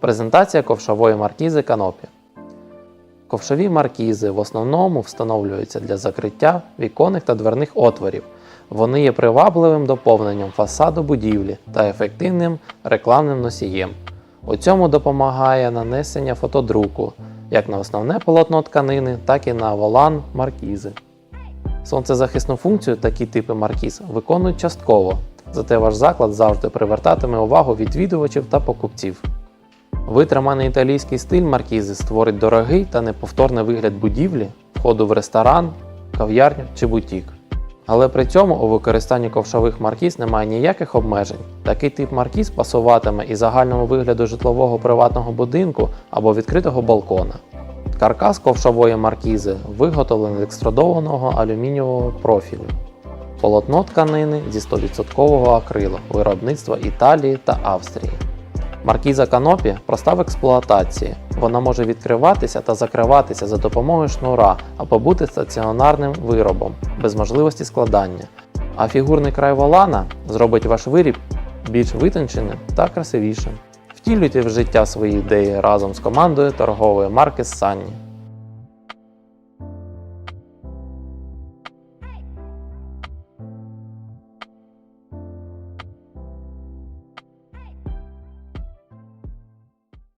Презентація ковшової маркізи канопі. Ковшові маркізи в основному встановлюються для закриття віконних та дверних отворів. Вони є привабливим доповненням фасаду будівлі та ефективним рекламним носієм. У цьому допомагає нанесення фотодруку як на основне полотно тканини, так і на волан маркізи. Сонцезахисну функцію такі типи маркіз виконують частково, зате ваш заклад завжди привертатиме увагу відвідувачів та покупців. Витриманий італійський стиль маркізи створить дорогий та неповторний вигляд будівлі, входу в ресторан, кав'ярню чи бутік. Але при цьому у використанні ковшових маркіз немає ніяких обмежень. Такий тип маркіз пасуватиме і загальному вигляду житлового приватного будинку або відкритого балкона. Каркас ковшової маркізи виготовлений з екструдованого алюмінієвого профілю. Полотно тканини зі 100% акрилу виробництва Італії та Австрії. Маркіза канопі проста в експлуатації. Вона може відкриватися та закриватися за допомогою шнура або бути стаціонарним виробом без можливості складання. А фігурний край волана зробить ваш виріб більш витонченим та красивішим. Втілюйте в життя свої ідеї разом з командою торгової марки Санні.